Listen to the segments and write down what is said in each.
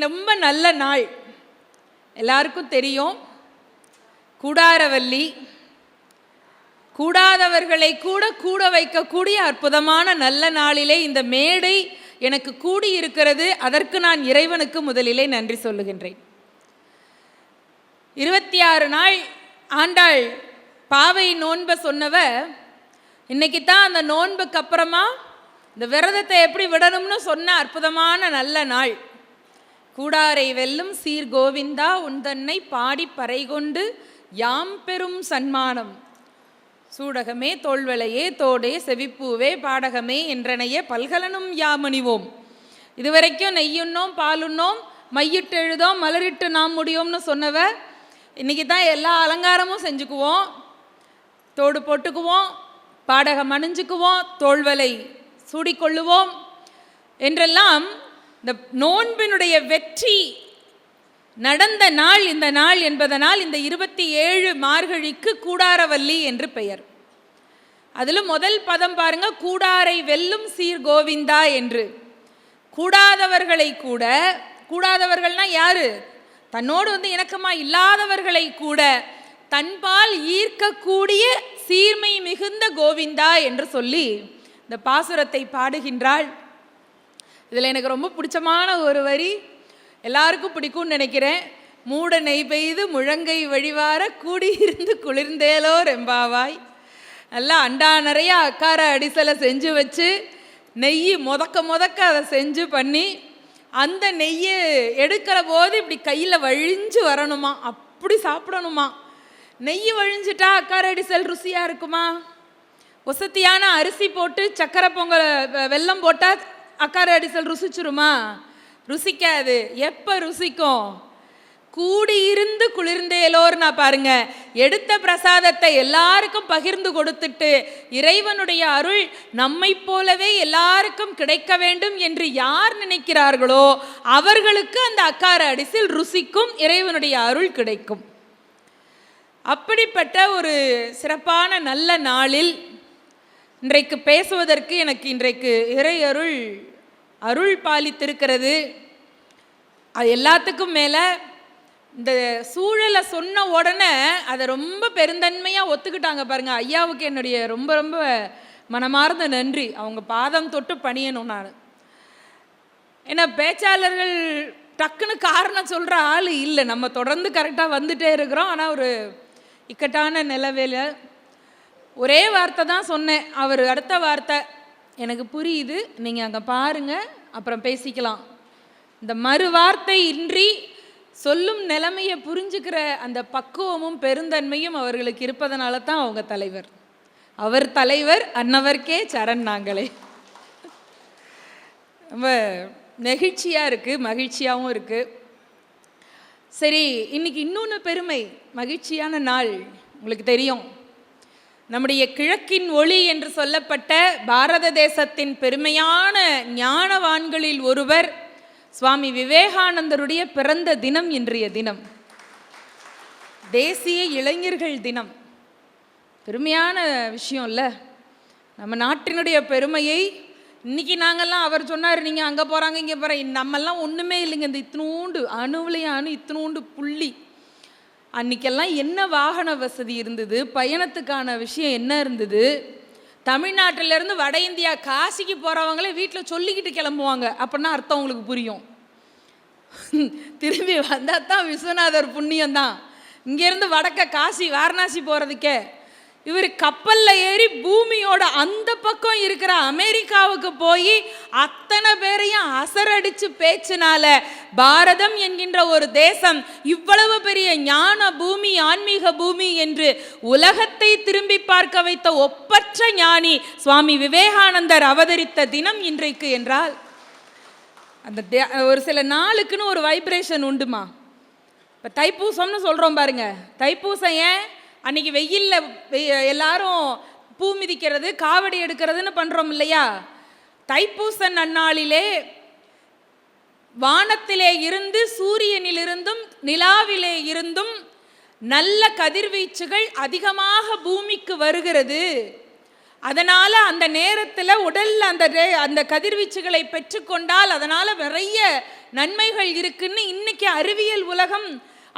ரொம்ப நல்ல நாள். எல்லாருக்கும் தெரியும். கூடாரவல்லி. கூடாதவர்களை கூட கூட வைக்கக்கூடிய அற்புதமான நல்ல நாளிலே இந்த மேடை எனக்கு கூடி இருக்கிறது அதற்கு நான் இறைவனுக்கு முதலிலே நன்றி சொல்லுகின்றேன். இருபத்தி ஆறு நாள் ஆண்டாள் பாவை நோன்பை சொன்னவ இன்னைக்கு தான் அந்த நோன்புக்கு அப்புறமா இந்த விரதத்தை எப்படி விடணும்னு சொன்ன அற்புதமான நல்ல நாள். கூடாரை வெல்லும் சீர் கோவிந்தா உந்தன்னை பாடி பறைகொண்டு யாம் பெரும் சன்மானம். சூடகமே தோல்வளையே தோடே செவிப்பூவே பாடகமே என்றனைய பல்கலனும் யாமணிவோம். இதுவரைக்கும் நெய்யுண்ணோம் பாலுண்ணோம் மையிட்டு எழுதோம் மலரிட்டு நாம் முடியும்னு சொன்னவ இன்னைக்கு தான் எல்லா அலங்காரமும் செஞ்சுக்குவோம். தோடு போட்டுக்குவோம் பாடகம் அணிஞ்சுக்குவோம் தோல்வலை சூடிக்கொள்ளுவோம் என்றெல்லாம் இந்த நோன்பினுடைய வெற்றி நடந்த நாள் இந்த நாள் என்பதனால் இந்த இருபத்தி ஏழு மார்கழிக்கு கூடாரவல்லி என்று பெயர். அதில் முதல் பதம் பாருங்க கூடாரை வெல்லும் சீர் கோவிந்தா என்று. கூடாதவர்களை கூட கூடாதவர்கள்னா யாரு? தன்னோடு வந்து இணக்கமா இல்லாதவர்களை கூட தன்பால் ஈர்க்கக்கூடிய சீர்மை மிகுந்த கோவிந்தா என்று சொல்லி இந்த பாசுரத்தை பாடுகின்றாள். இதில் எனக்கு ரொம்ப பிடிச்சமான ஒரு வரி எல்லாருக்கும் பிடிக்கும்னு நினைக்கிறேன். மூட நெய் பெய்து முழங்கை வழிவார கூடியிருந்து குளிர்ந்தேலோ ரெம்பாவாய். நல்லா அண்டா நிறைய அக்கார அடிசலை செஞ்சு வச்சு நெய் முதக்க முதக்க அதை செஞ்சு பண்ணி அந்த நெய்யை எடுக்கிற போது இப்படி கையில் வழிஞ்சு வரணுமா? அப்படி சாப்பிடணுமா? நெய் வழிஞ்சிட்டா அக்கார அடிசல் ருசியாக இருக்குமா? ஒசத்தியான அரிசி போட்டு சக்கரை பொங்கல் வெல்லம் போட்டால் அக்கார அடிசல் ருசிச்சிருமா? ருசிக்காது. எப்போ ருசிக்கும்? கூடியிருந்து குளிர்ந்தேலோர்னா பாருங்க எடுத்த பிரசாதத்தை எல்லாருக்கும் பகிர்ந்து கொடுத்துட்டு இறைவனுடைய அருள் நம்மைப் போலவே எல்லாருக்கும் கிடைக்க வேண்டும் என்று யார் நினைக்கிறார்களோ அவர்களுக்கு அந்த அக்கார அடிசில் ருசிக்கும் இறைவனுடைய அருள் கிடைக்கும். அப்படிப்பட்ட ஒரு சிறப்பான நல்ல நாளில் இன்றைக்கு பேசுவதற்கு எனக்கு இன்றைக்கு இறை அருள் அருள் பாலித்திருக்கிறது. அது எல்லாத்துக்கும் மேலே இந்த சூழலை சொன்ன உடனே அதை ரொம்ப பெருந்தன்மையாக ஒத்துக்கிட்டாங்க பாருங்கள் ஐயாவுக்கு என்னுடைய ரொம்ப ரொம்ப மனமார்ந்த நன்றி. அவங்க பாதம் தொட்டு பணியணும் நான். ஏன்னா பேச்சாளர்கள் டக்குன்னு காரணம் சொல்கிற ஆள் இல்லை. நம்ம தொடர்ந்து கரெக்டாக வந்துட்டே இருக்கிறோம். ஆனால் ஒரு இக்கட்டான நிலவேல ஒரே வார்த்தை தான் சொன்னேன். அவர் அடுத்த வார்த்தை எனக்கு புரியுது நீங்கள் அங்கே பாருங்கள் அப்புறம் பேசிக்கலாம். இந்த மறு வார்த்தை இன்றி சொல்லும் நிலைமையை புரிஞ்சுக்கிற அந்த பக்குவமும் பெருந்தன்மையும் அவர்களுக்கு இருப்பதனால தான் அவங்க தலைவர். அவர் தலைவர் அன்னவர்க்கே சரண் நாங்களே. ரொம்ப நெகிழ்ச்சியாக இருக்குது மகிழ்ச்சியாகவும் இருக்குது சரி இன்னைக்கு இன்னொன்று பெருமை மகிழ்ச்சியான நாள் உங்களுக்கு தெரியும். நம்முடைய கிழக்கின் ஒளி என்று சொல்லப்பட்ட பாரத தேசத்தின் பெருமையான ஞானவான்களில் ஒருவர் சுவாமி விவேகானந்தருடைய பிறந்த தினம் இன்றைய தினம். தேசிய இளைஞர்கள் தினம். பெருமையான விஷயம் இல்லை நம்ம நாட்டினுடைய பெருமையை இன்னைக்கு நாங்கெல்லாம் அவர் சொன்னார் நீங்கள் அங்கே போகிறாங்க இங்கே போகிறேன் நம்மெல்லாம் ஒன்றுமே இல்லைங்க. இந்த இத்தினூண்டு அணுவுலையும் அணு இத்தினூண்டு புள்ளி. அன்னைக்கெல்லாம் என்ன வாகன வசதி இருந்தது? பயணத்துக்கான விஷயம் என்ன இருந்தது? தமிழ்நாட்டிலேருந்து வட இந்தியா காசிக்கு போகிறவங்களே வீட்டில் சொல்லிக்கிட்டு கிளம்புவாங்க. அப்படின்னா அர்த்தம் உங்களுக்கு புரியும். திரும்பி வந்தால் தான் விஸ்வநாதர் புண்ணியம்தான். இங்கேருந்து வடக்க காசி வாரணாசி போகிறதுக்கே இவர் கப்பலில் ஏறி பூமியோட அந்த பக்கம் இருக்கிற அமெரிக்காவுக்கு போய் அத்தனை பேரையும் அசரடிச்சு பேச்சினால பாரதம் என்கின்ற ஒரு தேசம் இவ்வளவு பெரிய ஞான பூமி ஆன்மீக பூமி என்று உலகத்தை திரும்பி பார்க்க வைத்த ஒப்பற்ற ஞானி சுவாமி விவேகானந்தர் அவதரித்த தினம் இன்றைக்கு என்றால் அந்த தே- ஒரு சில நாளுக்குன்னு ஒரு வைப்ரேஷன் உண்டுமா? இப்போ தைப்பூசம்னு சொல்கிறோம் பாருங்க. தைப்பூசம் ஏன்? அன்னைக்கு வெயிலில் எல்லாரும் பூ மிதிக்கிறது காவடி எடுக்கிறதுன்னு பண்ணுறோம் இல்லையா? தைப்பூச நன்னாளிலே வானத்திலே இருந்து சூரியனிலிருந்தும் நிலாவிலே இருந்தும் நல்ல கதிர்வீச்சுகள் அதிகமாக பூமிக்கு வருகிறது. அதனால் அந்த நேரத்தில் உடலில் அந்த அந்த கதிர்வீச்சுகளை பெற்றுக்கொண்டால் அதனால் நிறைய நன்மைகள் இருக்குன்னு இன்னைக்கு அறிவியல் உலகம்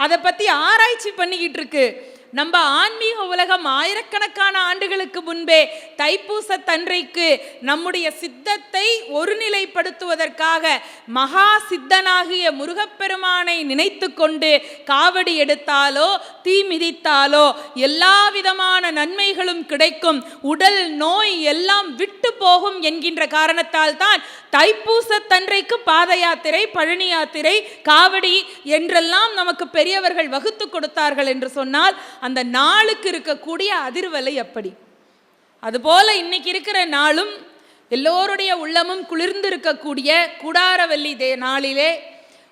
அதை பற்றி ஆராய்ச்சி பண்ணிக்கிட்டு இருக்கு. நம்ம ஆன்மீக உலகம் ஆயிரக்கணக்கான ஆண்டுகளுக்கு முன்பே தைப்பூசத்தன்றைக்கு நம்முடைய சித்தத்தை ஒருநிலைப்படுத்துவதற்காக மகா சித்தனாகிய முருகப்பெருமானை நினைத்து கொண்டு காவடி எடுத்தாலோ தீ மிதித்தாலோ எல்லா விதமான நன்மைகளும் கிடைக்கும். உடல் நோய் எல்லாம் விட்டு போகும் என்கின்ற காரணத்தால் தான் தைப்பூசத்தன்றைக்கு பாத யாத்திரை பழனி யாத்திரை காவடி என்றெல்லாம் நமக்கு பெரியவர்கள் வகுத்து கொடுத்தார்கள் என்று சொன்னால் அந்த நாளுக்கு இருக்கக்கூடிய அதிர்வலை அப்படி. அதுபோல இன்னைக்கு இருக்கிற நாளும் எல்லோருடைய உள்ளமும் குளிர்ந்து இருக்கக்கூடிய குடாரவல்லி தே நாளிலே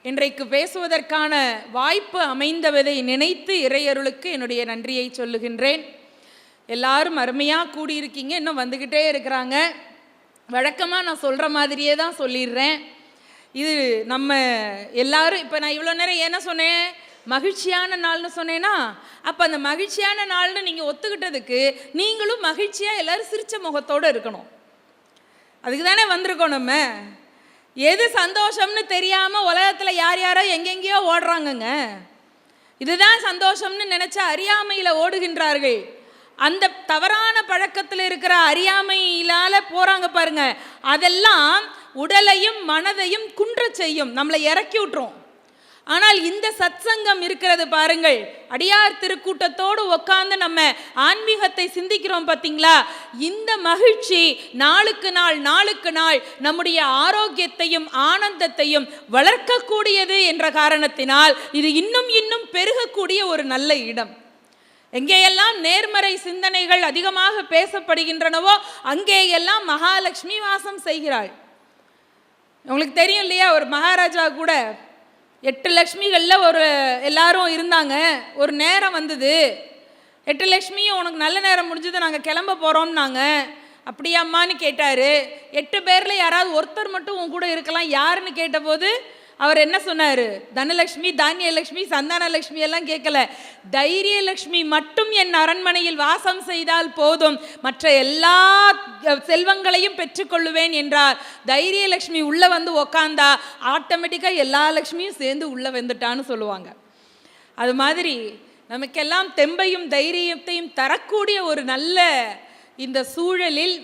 இன்றைக்கு பேசுவதற்கான வாய்ப்பு அமைந்தவதை நினைத்து இறையருளுக்கு என்னுடைய நன்றியை சொல்லுகின்றேன். எல்லாரும் அருமையாக கூடியிருக்கீங்க. இன்னும் வந்துக்கிட்டே இருக்கிறாங்க. வழக்கமாக நான் சொல்கிற மாதிரியே தான் சொல்லிடுறேன். இது நம்ம எல்லாரும் இப்போ நான் இவ்வளோ நேரம் என்ன சொன்னேன்? மகிழ்ச்சியான நாள்னு சொன்னேன்னா அப்போ அந்த மகிழ்ச்சியான நாள்னு நீங்கள் ஒத்துக்கிட்டதுக்கு நீங்களும் மகிழ்ச்சியாக எல்லோரும் சிரித்த முகத்தோடு இருக்கணும். அதுக்கு தானே வந்திருக்கோம் நம்ம. எது சந்தோஷம்னு தெரியாமல் உலகத்தில் யார் யாரோ எங்கெங்கேயோ ஓடுறாங்கங்க. இதுதான் சந்தோஷம்னு நினச்சா அறியாமையில் ஓடுகின்றார்கள். அந்த தவறான பழக்கத்தில் இருக்கிற அறியாமையிலால போகிறாங்க பாருங்க. அதெல்லாம் உடலையும் மனதையும் குன்றச் செய்யும். நம்மளை இறக்கி விட்டுரும். ஆனால் இந்த சத்சங்கம் இருக்கிறது பாருங்கள். அடியார் திருக்கூட்டத்தோடு உட்காந்து நம்ம ஆன்மீகத்தை சிந்திக்கிறோம் பார்த்தீங்களா இந்த மகிழ்ச்சி நாளுக்கு நாள் நாளுக்கு நாள் நம்முடைய ஆரோக்கியத்தையும் ஆனந்தத்தையும் வளர்க்கக்கூடியது என்ற காரணத்தினால் இது இன்னும் இன்னும் பெருகக்கூடிய ஒரு நல்ல இடம். எங்கேயெல்லாம் நேர்மறை சிந்தனைகள் அதிகமாக பேசப்படுகின்றனவோ அங்கேயெல்லாம் மகாலட்சுமி வாசம் செய்கிறாள். உங்களுக்கு தெரியும் இல்லையா? ஒரு மகாராஜா கூட எட்டு லக்ஷ்மிகளில் ஒரு எல்லாரும் இருந்தாங்க. ஒரு நேரம் வந்தது. எட்டு லக்ஷ்மியும் உனக்கு நல்ல நேரம் முடிஞ்சது நாங்கள் கிளம்ப போகிறோம்னாங்க அப்படியாம்மான்னு கேட்டார். எட்டு பேரில் யாராவது ஒருத்தர் மட்டும் உன் கூட இருக்கலாம். யாருன்னு கேட்டபோது அவர் என்ன சொன்னார்? தனலட்சுமி தானியலட்சுமி சந்தானலட்சுமி எல்லாம் கேட்கல. தைரியலட்சுமி மட்டும் என் அரண்மனையில் வாசம் செய்தால் போதும். மற்ற எல்லா செல்வங்களையும் பெற்றுக்கொள்ளுவேன் என்றார். தைரியலட்சுமி உள்ளே வந்து உக்காந்தா ஆட்டோமேட்டிக்காக எல்லா லக்ஷ்மியும் சேர்ந்து உள்ளே வந்துட்டான்னு சொல்லுவாங்க. அது மாதிரி நமக்கெல்லாம் தெம்பையும் தைரியத்தையும் தரக்கூடிய ஒரு நல்ல இந்த சூழலில்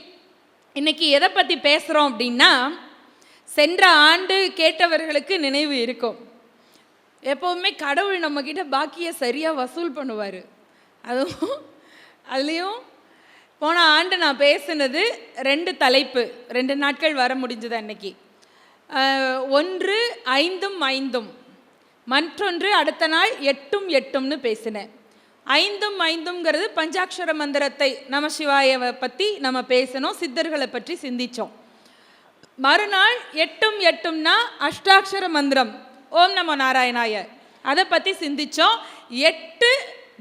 இன்றைக்கி எதை பற்றி பேசுகிறோம் அப்படின்னா சென்ற ஆண்டு கேட்டவர்களுக்கு நினைவு இருக்கும். எப்போவுமே கடவுள் நம்மக்கிட்ட பாக்கியை சரியாக வசூல் பண்ணுவார். அதுவும் அதுலேயும் போன ஆண்டு நான் பேசினது ரெண்டு தலைப்பு. ரெண்டு நாட்கள் வர முடிஞ்சது அன்னைக்கு. ஒன்று ஐந்தும் ஐந்தும். மற்றொன்று அடுத்த நாள் எட்டும் எட்டும்னு பேசினேன். ஐந்தும் ஐந்தும்ங்கிறது பஞ்சாட்சர மந்திரத்தை நம சிவாயவை பற்றி நம்ம பேசணும் சித்தர்களை பற்றி சிந்தித்தோம் மறுநாள் எட்டும் எட்டும்னா அஷ்டாட்சர மந்திரம். ஓம் நமோ நாராயணாய. அதை பற்றி சிந்திச்சோம். எட்டு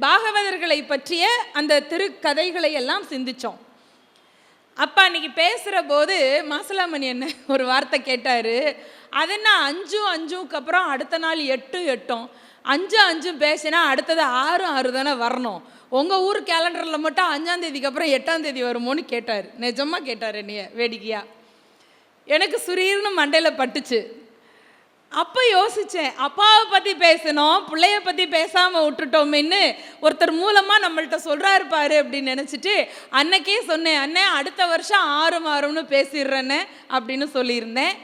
பாகவதர்களை பற்றிய அந்த திருக்கதைகளை எல்லாம் சிந்திச்சோம். அப்பா அன்னைக்கு பேசுகிற போது மாசலாமணி என்ன ஒரு வார்த்தை கேட்டார். அது என்ன அஞ்சும் அஞ்சுக்கு அப்புறம் அடுத்த நாள் எட்டும் எட்டும். அஞ்சு அஞ்சும் பேசினா அடுத்தது ஆறு ஆறு தானே வரணும். உங்கள் ஊர் கேலண்டரில் மட்டும் அஞ்சாந்தேதிக்கு அப்புறம் எட்டாம் தேதி வருமோன்னு கேட்டார். நிஜமாக கேட்டார் என்னைய வேடிக்கையாக எனக்கு சுரீர்னு மண்டையில் பட்டுச்சு. அப்போ யோசித்தேன் அப்பாவை பற்றி பேசணும் பிள்ளைய பற்றி பேசாமல் விட்டுட்டோமேன்னு ஒருத்தர் மூலமாக நம்மள்கிட்ட சொல்கிறாரு பாரு அப்படின்னு நினச்சிட்டு அன்னைக்கே சொன்னேன் அண்ணே அடுத்த வருஷம் ஆறும் ஆறும்னு பேசிடுறேன்னு அப்படின்னு சொல்லியிருந்தேன்.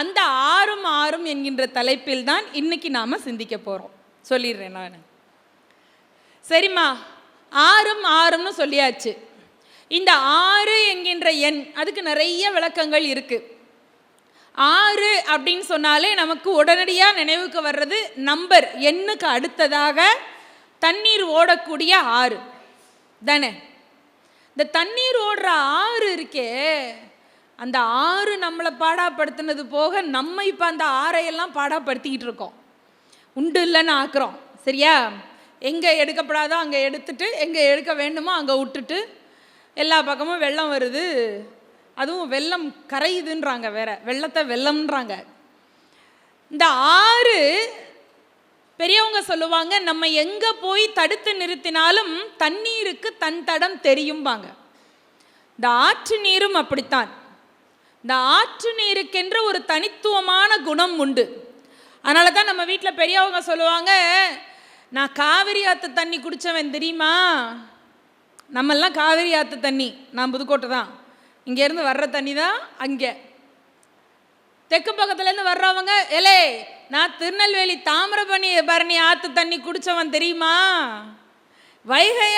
அந்த ஆறும் ஆறும் என்கின்ற தலைப்பில் தான் இன்னைக்கு நாம் சிந்திக்க போகிறோம் சொல்லிடுறேன் நான். சரிம்மா ஆறும் ஆறும்னு சொல்லியாச்சு. இந்த ஆறு என்கின்ற எண் அதுக்கு நிறைய விளக்கங்கள் இருக்குது ஆறு அப்படின்னு சொன்னாலே நமக்கு உடனடியாக நினைவுக்கு வர்றது நம்பர் எண்ணுக்கு அடுத்ததாக தண்ணீர் ஓடக்கூடிய ஆறு. தானே? இந்த தண்ணீர் ஓடுற ஆறு இருக்கே அந்த ஆறு நம்மளை பாடாப்படுத்தினது போக நம்ம இப்போ அந்த ஆறையெல்லாம் பாடாப்படுத்திக்கிட்டு இருக்கோம். உண்டு இல்லைன்னு ஆக்குறோம். சரியா? எங்கே எடுக்கப்படாதோ அங்கே எடுத்துட்டு எங்கே எடுக்க வேண்டுமோ அங்கே விட்டுட்டு எல்லா பக்கமும் வெள்ளம் வருது. அதுவும் வெள்ளம் கரையுதுன்றாங்க வேற. வெள்ளத்தை வெள்ளம்ன்றாங்க. இந்த ஆறு பெரியவங்க சொல்லுவாங்க நம்ம எங்கே போய் தடுத்து நிறுத்தினாலும் தண்ணீருக்கு தன் தடம் தெரியும்பாங்க. இந்த ஆற்று நீரும் அப்படித்தான். இந்த ஆற்று நீருக்கென்ற ஒரு தனித்துவமான குணம் உண்டு. அதனால தான் நம்ம வீட்டில் பெரியவங்க சொல்லுவாங்க நான் காவிரி ஆற்று தண்ணி குடித்தவன் தெரியுமா? நம்மெல்லாம் காவிரி ஆற்று தண்ணி. நான் புதுக்கோட்டை தான். இங்கேருந்து வர்ற தண்ணி தான் அங்கே. தெற்கு பக்கத்துலேருந்து வர்றவங்க எலே நான் திருநெல்வேலி தாமிரபரணி பரணி ஆற்று தண்ணி குடித்தவன் தெரியுமா? வைகை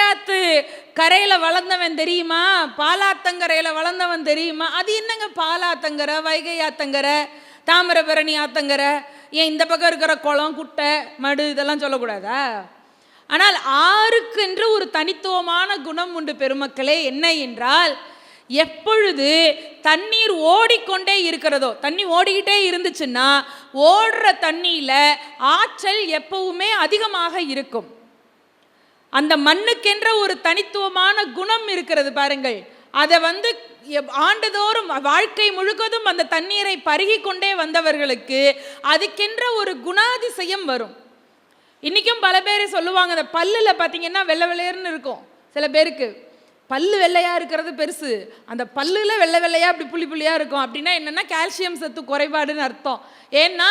கரையில் வளர்ந்தவன் தெரியுமா? பாலாத்தங்கரையில் வளர்ந்தவன் தெரியுமா? அது என்னங்க பாலாத்தங்கரை வைகை ஆத்தங்கரை தாமிரபரணி ஆத்தங்கரை? ஏன் இந்த பக்கம் இருக்கிற குளம் குட்டை மடு இதெல்லாம் சொல்லக்கூடாதா? ஆனால் ஆறுக்கென்று ஒரு தனித்துவமான குணம் உண்டு பெருமக்களே. என்ன என்றால் எப்பொழுது தண்ணீர் ஓடிக்கொண்டே இருக்கிறதோ தண்ணி ஓடிக்கிட்டே இருந்துச்சுன்னா ஓடுற தண்ணியில் ஆற்றல் எப்பவுமே அதிகமாக இருக்கும். அந்த மண்ணுக்கென்ற ஒரு தனித்துவமான குணம் இருக்கிறது பாருங்கள். அதை வந்து எப்- ஆண்டுதோறும் வாழ்க்கை முழுக்கதும் அந்த தண்ணீரை பருகி கொண்டே வந்தவர்களுக்கு அதுக்கென்ற ஒரு குணாதிசயம் வரும். இன்றைக்கும் பல பேர் சொல்லுவாங்க அந்த பல்லில் பார்த்தீங்கன்னா வெள்ளை வெள்ளையர்னு இருக்கும் சில பேருக்கு. பல்லு வெள்ளையாக இருக்கிறது பெருசு. அந்த பல்லில் வெள்ளை வெள்ளையாக அப்படி புள்ளி புள்ளியாக இருக்கும். அப்படின்னா என்னென்னா கால்சியம் சத்து குறைபாடுன்னு அர்த்தம். ஏன்னா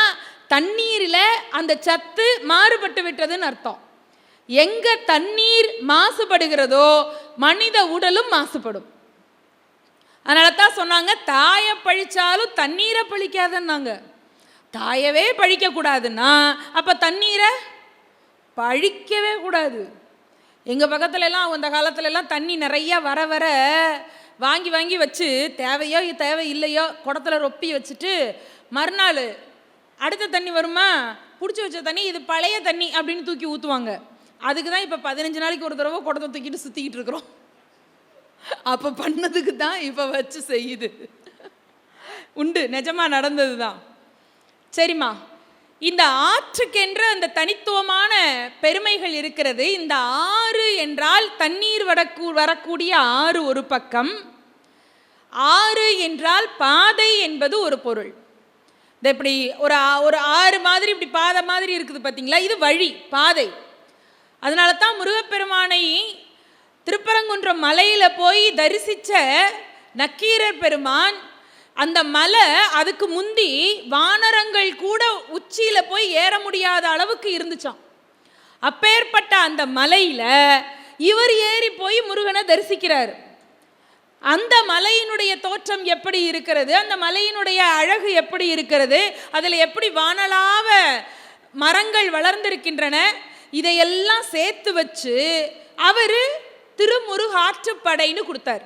தண்ணீரில் அந்த சத்து மாறுபட்டு விட்டதுன்னு அர்த்தம். எங்கே தண்ணீர் மாசுபடுகிறதோ மனித உடலும் மாசுபடும். அதனால தான் சொன்னாங்க தாயை பழிச்சாலும் தண்ணீரை பழிக்காதன்னாங்க. தாயவே பழிக்கக்கூடாதுன்னா அப்போ தண்ணீரை பழிக்கவே கூடாது. எங்கள் பக்கத்துல எல்லாம் அந்த காலத்துல எல்லாம் தண்ணி நிறைய வர வர வாங்கி வாங்கி வச்சு தேவையோ தேவை இல்லையோ குடத்துல ரொப்பி வச்சுட்டு மறுநாள் அடுத்த தண்ணி வருமா? பிடிச்சி வச்ச தண்ணி இது பழைய தண்ணி அப்படின்னு தூக்கி ஊற்றுவாங்க அதுக்கு தான் இப்போ பதினஞ்சு நாளைக்கு ஒரு தடவை குடத்தை தூக்கிட்டு சுற்றிக்கிட்டு இருக்கிறோம். அப்போ பண்ணதுக்கு தான் இப்போ வச்சு செய்யுது. உண்டு. நிஜமா நடந்தது தான் சரிம்மா. இந்த ஆற்றுக்கென்ற அந்த தனித்துவமான பெருமைகள் இருக்கிறது. இந்த ஆறு என்றால் தண்ணீர் வரக்கூ வரக்கூடிய ஆறு ஒரு பக்கம். ஆறு என்றால் பாதை என்பது ஒரு பொருள். இந்த இப்படி ஒரு ஒரு ஆறு மாதிரி இப்படி பாதை மாதிரி இருக்குது பார்த்தீங்களா? இது வழி பாதை. அதனால தான் முருகப்பெருமானை திருப்பரங்குன்றம் மலையில் போய் தரிசித்த நக்கீரர் பெருமான் அந்த மலை அதுக்கு முந்தி வானரங்கள் கூட உச்சியில் போய் ஏற முடியாத அளவுக்கு இருந்துச்சாம். அப்பேற்பட்ட அந்த மலையில் இவர் ஏறி போய் முருகனை தரிசிக்கிறார். அந்த மலையினுடைய தோற்றம் எப்படி இருக்கிறது? அந்த மலையினுடைய அழகு எப்படி இருக்கிறது? அதில் எப்படி வானலாவ மரங்கள் வளர்ந்திருக்கின்றன? இதையெல்லாம் சேர்த்து வச்சு அவர் திருமுருகாற்றுப்படைன்னு கொடுத்தார்.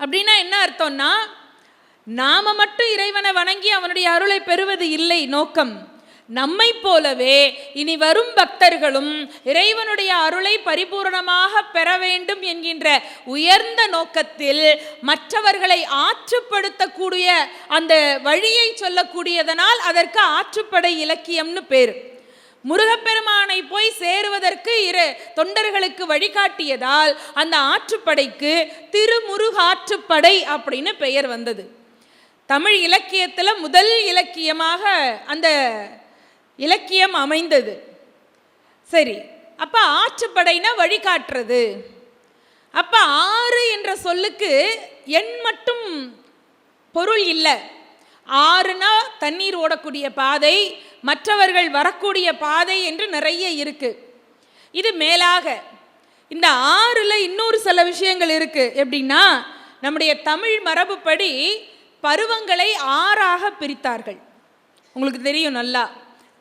அப்படின்னா என்ன அர்த்தம்னா நாம மட்டும் இறைவனை வணங்கி அவனுடைய அருளை பெறுவது இல்லை நோக்கம். நம்மை போலவே இனி வரும் பக்தர்களும் இறைவனுடைய அருளை பரிபூர்ணமாக பெற வேண்டும் என்கின்ற உயர்ந்த நோக்கத்தில் மற்றவர்களை ஆற்றுப்படுத்தக்கூடிய அந்த வழியை சொல்லக்கூடியதனால் அதற்கு ஆற்றுப்படை இலக்கியம்னு பேர். முருகப்பெருமானை போய் சேருவதற்கு இரு தொண்டர்களுக்கு வழிகாட்டியதால் அந்த ஆற்றுப்படைக்கு திருமுருகாற்றுப்படை அப்படின்னு பெயர் வந்தது. தமிழ் இலக்கியத்தில் முதல் இலக்கியமாக அந்த இலக்கியம் அமைந்தது. சரி அப்போ ஆற்றுப்படைனா வழிகாட்டுறது. அப்போ ஆறு என்ற சொல்லுக்கு எண் மட்டும் பொருள் இல்லை. ஆறுனா தண்ணீர் ஓடக்கூடிய பாதை மற்றவர்கள் வரக்கூடிய பாதை என்று நிறைய இருக்குது இது மேலாக இந்த ஆறில் இன்னொரு சில விஷயங்கள் இருக்குது எப்படின்னா நம்முடைய தமிழ் மரபுப்படி பருவங்களை ஆறாக பிரித்தார்கள். உங்களுக்கு தெரியும் நல்லா.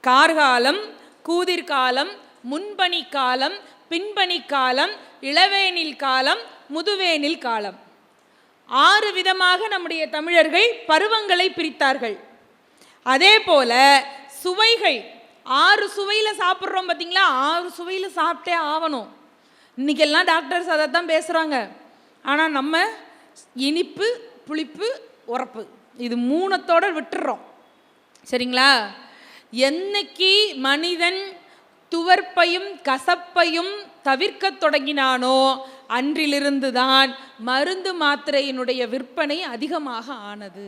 கார்காலம் கூதிர்காலம் முன்பனி காலம் பின்பனி காலம் இளவேனில் காலம் முதுவேனில் காலம். ஆறு விதமாக நம்முடைய தமிழர்கள் பருவங்களை பிரித்தார்கள். அதே போல சுவைகள். ஆறு சுவையில் சாப்பிட்றோம் பார்த்தீங்களா ஆறு சுவையில் சாப்பிட்டே ஆகணும் இன்றைக்கெல்லாம் டாக்டர்ஸ் அதை தான் பேசுகிறாங்க ஆனால் நம்ம இனிப்பு புளிப்பு உரப்பு இது மூணத்தோட விட்டுறோம். சரிங்களா? என்னைக்கு மனிதன் துவர்ப்பையும் கசப்பையும் தவிர்க்க தொடங்கினானோ அன்றிலிருந்து தான் மருந்து மாத்திரையினுடைய விற்பனை அதிகமாக ஆனது.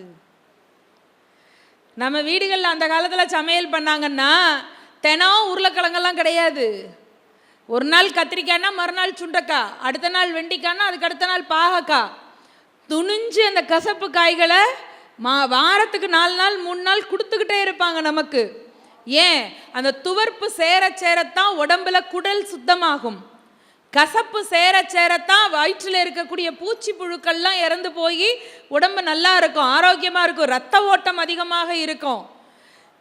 நம்ம வீடுகளில் அந்த காலத்தில் சமையல் பண்ணாங்கன்னா தினம் உருளைக்கிழங்கெல்லாம் கிடையாது. ஒரு நாள் கத்திரிக்காய்னா மறுநாள் சுண்டக்காய் அடுத்த நாள் வெண்டிக்காய்னா அதுக்கு அடுத்த நாள் பாகக்காய். துணிஞ்சு அந்த கசப்பு காய்களை மா வாரத்துக்கு நாலு நாள் மூணு நாள் கொடுத்துக்கிட்டே இருப்பாங்க நமக்கு. ஏன்? அந்த துவர்ப்பு சேர சேரத்தான் உடம்புல குடல் சுத்தமாகும். கசப்பு சேர சேரத்தான் வயிற்றில் இருக்கக்கூடிய பூச்சி புழுக்கள்லாம் இறந்து போய் உடம்பு நல்லா இருக்கும் ஆரோக்கியமாக இருக்கும் ரத்த ஓட்டம் அதிகமாக இருக்கும்.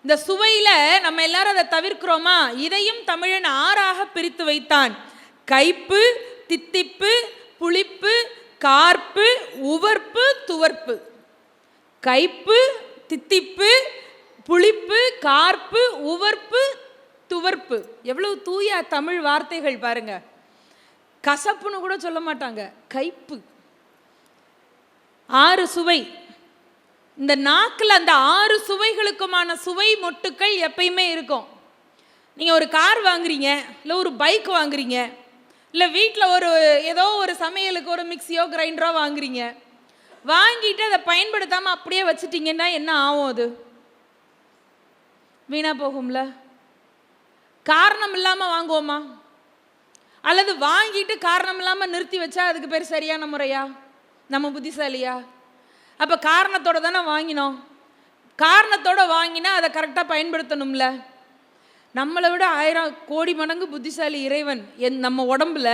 இந்த சுவையில் நம்ம எல்லாரும் அதை தவிர்க்கிறோமா? இதையும் தமிழன் ஆறாக பிரித்து வைத்தான். கைப்பு தித்திப்பு புளிப்பு கார்ப்பு உவர்ப்பு துவர்ப்பு. கைப்பு தித்திப்பு புளிப்பு கார்ப்பு உவர்ப்பு துவர்ப்பு. எவ்வளவு தூய தமிழ் வார்த்தைகள் பாருங்க. கசப்புன்னு கூட சொல்ல மாட்டாங்க. கைப்பு. ஆறு சுவை. இந்த நாக்கில் அந்த ஆறு சுவைகளுக்குமான சுவை மொட்டுக்கள் எப்பயுமே இருக்கும். நீங்கள் ஒரு கார் வாங்குறீங்க இல்லை ஒரு பைக் வாங்குறீங்க இல்லை வீட்டில் ஒரு ஏதோ ஒரு சமையலுக்கு ஒரு மிக்சியோ கிரைண்டரோ வாங்குறீங்க. வாங்கிட்டு அதை பயன்படுத்தாமல் அப்படியே வச்சுட்டீங்கன்னா என்ன ஆகும் அது? வீணாக போகும்ல. காரணம் இல்லாமல் வாங்குவோமா? அல்லது வாங்கிட்டு காரணம் இல்லாமல் நிறுத்தி வச்சா அதுக்கு பேர் சரியான முறையா? நம்ம புத்திசாலியா? அப்போ காரணத்தோடு தானே வாங்கினோம். காரணத்தோடு வாங்கினா அதை கரெக்டாக பயன்படுத்தணும்ல. நம்மளை விட ஆயிரம் கோடி மடங்கு புத்திசாலி இறைவன் என் நம்ம உடம்புல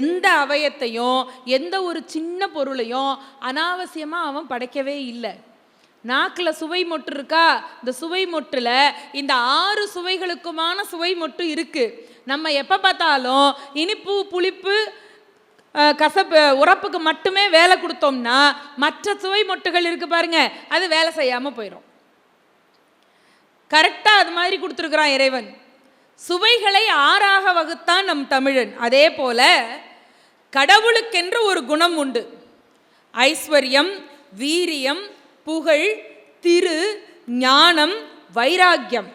எந்த அவயத்தையும் எந்த ஒரு சின்ன பொருளையும் அனாவசியமாக அவன் படைக்கவே இல்லை. நாக்கில் சுவை மொட்டு இருக்கா? இந்த சுவை மொட்டில் இந்த ஆறு சுவைகளுக்குமான சுவை மொட்டு இருக்கு. நம்ம எப்போ பார்த்தாலும் இனிப்பு புளிப்பு கசப்பு உரப்புக்கு மட்டுமே வேலை கொடுத்தோம்னா மற்ற சுவை மொட்டுகள் இருக்குது பாருங்கள் அது வேலை செய்யாமல் போயிடும் கரெக்டாக அது மாதிரி கொடுத்துருக்குறான் இறைவன். சுவைகளை ஆறாக வகுத்தான் நம் தமிழன். அதே போல கடவுளுக்கென்று ஒரு குணம் உண்டு. ஐஸ்வர்யம் வீரியம் புகழ் திரு ஞானம் வைராக்கியம்.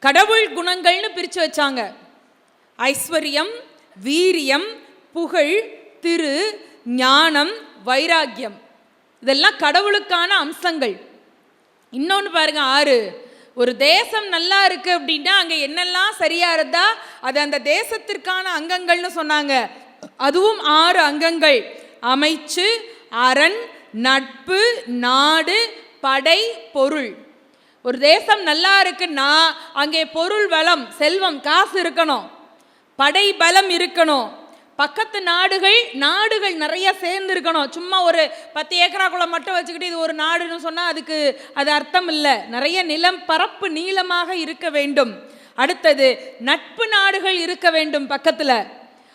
கடவுள் குணங்கள்னு பிரித்து வச்சாங்க. ஐஸ்வர்யம் வீரியம் புகழ் திரு ஞானம் வைராக்கியம். இதெல்லாம் கடவுளுக்கான அம்சங்கள். இன்னொன்று பாருங்க ஆறு. ஒரு தேசம் நல்லா இருக்கு அப்படின்னா அங்கே என்னெல்லாம் சரியா இருந்தா அது அந்த தேசத்திற்கான அங்கங்கள்னு சொன்னாங்க. அதுவும் ஆறு அங்கங்கள். அமைச்சு அரண் நட்பு நாடு படை பொருள். ஒரு தேசம் நல்லா இருக்குன்னா அங்கே பொருள் வளம் செல்வம் காசு இருக்கணும். படை பலம் இருக்கணும். பக்கத்து நாடுகள் நாடுகள் நிறைய சேர்ந்து இருக்கணும் சும்மா ஒரு பத்து ஏக்கராக்குள்ள மட்டும் வச்சுக்கிட்டு இது ஒரு நாடுன்னு சொன்னால் அதுக்கு அது அர்த்தம் இல்லை நிறைய நிலம் பரப்பு நீளமாக இருக்க வேண்டும். அடுத்தது நட்பு நாடுகள் இருக்க வேண்டும் பக்கத்தில்.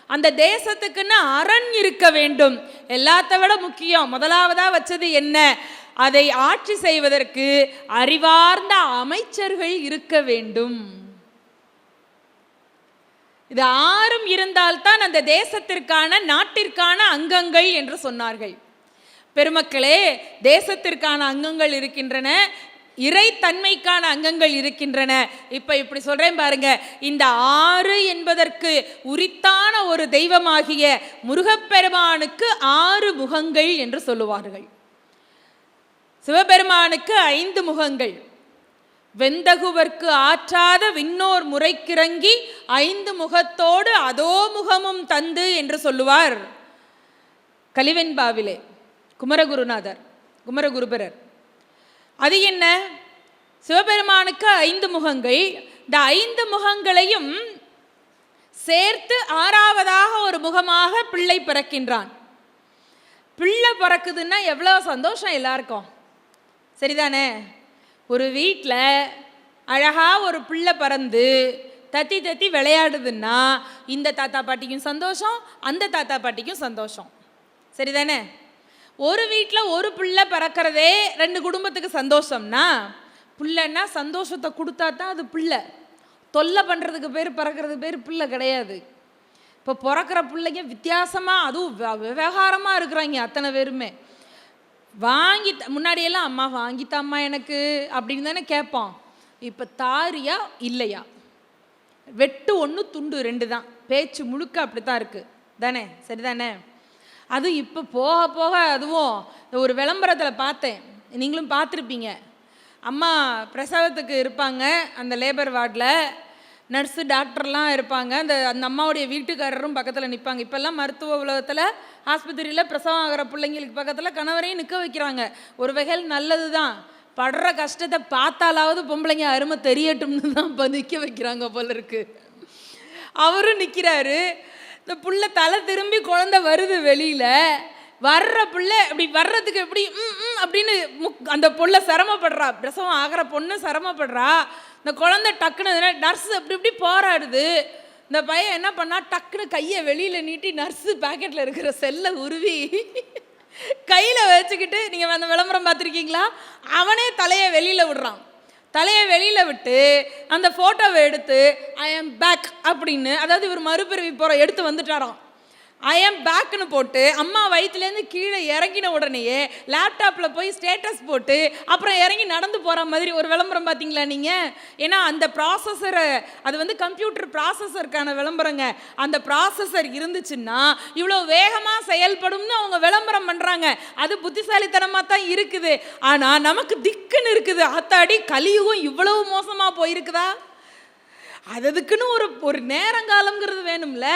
அந்த தேசத்துக்குன்னு அரண் இருக்க வேண்டும். எல்லாத்த விட முக்கியம். முதலாவதாக வச்சது என்ன? அதை ஆட்சி செய்வதற்கு அறிவார்ந்த அமைச்சர்கள் இருக்க வேண்டும். இது ஆறும் இருந்தால்தான் அந்த தேசத்திற்கான நாட்டிற்கான அங்கங்கள் என்று சொன்னார்கள். பெருமக்களே தேசத்திற்கான அங்கங்கள் இருக்கின்றன இறைத்தன்மைக்கான அங்கங்கள் இருக்கின்றன. இப்போ இப்படி சொல்கிறேன் பாருங்க. இந்த ஆறு என்பதற்கு உரித்தான ஒரு தெய்வமாகிய முருகப்பெருமானுக்கு ஆறு முகங்கள் என்று சொல்லுவார்கள். சிவபெருமானுக்கு ஐந்து முகங்கள். வெந்தகுவர்க்கு ஆற்றாத விண்ணோர் முறைக்கிறங்கி ஐந்து முகத்தோடு அதோ முகமும் தந்து என்று சொல்லுவார். கலிவெண்பாவிலே குமரகுருநாதர் குமரகுருபரர். அது என்ன? சிவபெருமானுக்கு ஐந்து முகங்கள். இந்த ஐந்து முகங்களையும் சேர்த்து ஆறாவதாக ஒரு முகமாக பிள்ளை பிறக்கின்றான். பிள்ளை பிறக்குதுன்னா எவ்வளோ சந்தோஷம் எல்லாருக்கும். சரிதானே? ஒரு வீட்டில் அழகாக ஒரு பிள்ளை பறந்து தத்தி தத்தி விளையாடுதுன்னா இந்த தாத்தா பாட்டிக்கும் சந்தோஷம் அந்த தாத்தா பாட்டிக்கும் சந்தோஷம். சரிதானே? ஒரு வீட்டில் ஒரு பிள்ளை பறக்கிறதே ரெண்டு குடும்பத்துக்கு சந்தோஷம்னா பிள்ளைன்னா சந்தோஷத்தை கொடுத்தா தான் அது பிள்ளை. தொல்லை பண்ணுறதுக்கு பேர் பறக்கிறதுக்கு பேர் பிள்ளை கிடையாது. இப்போ பிறக்கிற பிள்ளைங்க வித்தியாசமாக அதுவும் வ- விவகாரமாக இருக்கிறாங்க அத்தனை பேருமே. வாங்கி முன்னாடியெல்லாம் அம்மா வாங்கித்தாம்மா எனக்கு அப்படின்னு தானே கேட்போம் இப்போ தாரியா இல்லையா? வெட்டு ஒன்று துண்டு ரெண்டு தான். பேச்சு முழுக்க அப்படி தான் இருக்குது தானே? சரிதானே? அது இப்போ போக போக அதுவும் ஒரு விளம்பரத்தில் பார்த்தேன். நீங்களும் பார்த்துருப்பீங்க. அம்மா பிரசவத்துக்கு இருப்பாங்க அந்த லேபர் வார்டில். நர்ஸு டாக்டர்லாம் இருப்பாங்க. அந்த அந்த அம்மாவுடைய வீட்டுக்காரரும் பக்கத்தில் நிற்பாங்க இப்போல்லாம் மருத்துவ உலகத்தில் ஆஸ்பத்திரியில் பிரசவம் ஆகிற பிள்ளைங்களுக்கு பக்கத்தில் கணவரையும் நிற்க வைக்கிறாங்க. ஒரு வகையில் நல்லது தான் படுற கஷ்டத்தை பார்த்தாலாவது பொம்பளைங்க அருமை தெரியட்டும்னு தான் இப்போ நிற்க வைக்கிறாங்க போல இருக்கு. அவரும் நிற்கிறாரு இந்த புள்ள தலை திரும்பி குழந்தை வருது வெளியில். வர்ற பிள்ளை இப்படி வர்றதுக்கு எப்படி ம் ம் அப்படின்னு முக் அந்த புள்ள சிரமப்படுறா. பிரசவம் ஆகிற பொண்ணு சிரமப்படுறா. இந்த குழந்தை டக்குன்னு நர்ஸ் அப்படி இப்படி போராடுது. இந்த பையன் என்ன பண்ணா டக்குன்னு கையை வெளியில் நீட்டி நர்ஸு பேக்கெட்டில் இருக்கிற செல்லை உருவி கையில் வச்சுக்கிட்டு நீங்கள் அந்த விளம்பரம் பார்த்துருக்கீங்களா? அவனே தலையை வெளியில் விடுறான். தலையை வெளியில் விட்டு அந்த ஃபோட்டோவை எடுத்து ஐ எம் பேக் அப்படின்னு அதாவது இவர் மறுபிறவி போகிற எடுத்து வந்துட்டாராம். ஐ am பேக்னு போட்டு அம்மா வயிற்றுலேருந்து கீழே இறங்கின உடனேயே லேப்டாப்பில் போய் ஸ்டேட்டஸ் போட்டு அப்புறம் இறங்கி நடந்து போகிற மாதிரி ஒரு விளம்பரம் பார்த்தீங்களா நீங்கள் ஏன்னா அந்த ப்ராசஸரை அது வந்து கம்ப்யூட்டர் ப்ராசஸருக்கான விளம்பரங்க. அந்த ப்ராசஸர் இருந்துச்சுன்னா இவ்வளோ வேகமாக செயல்படும்னு அவங்க விளம்பரம் பண்ணுறாங்க அது புத்திசாலித்தனமாக தான் இருக்குது. ஆனால் நமக்கு திக்குன்னு இருக்குது. ஆத்தாடி கலியுகம் இவ்வளவு மோசமாக போயிருக்குதா? அது அதுக்குன்னு ஒரு ஒரு நேரங்காலங்கிறது வேணும்ல.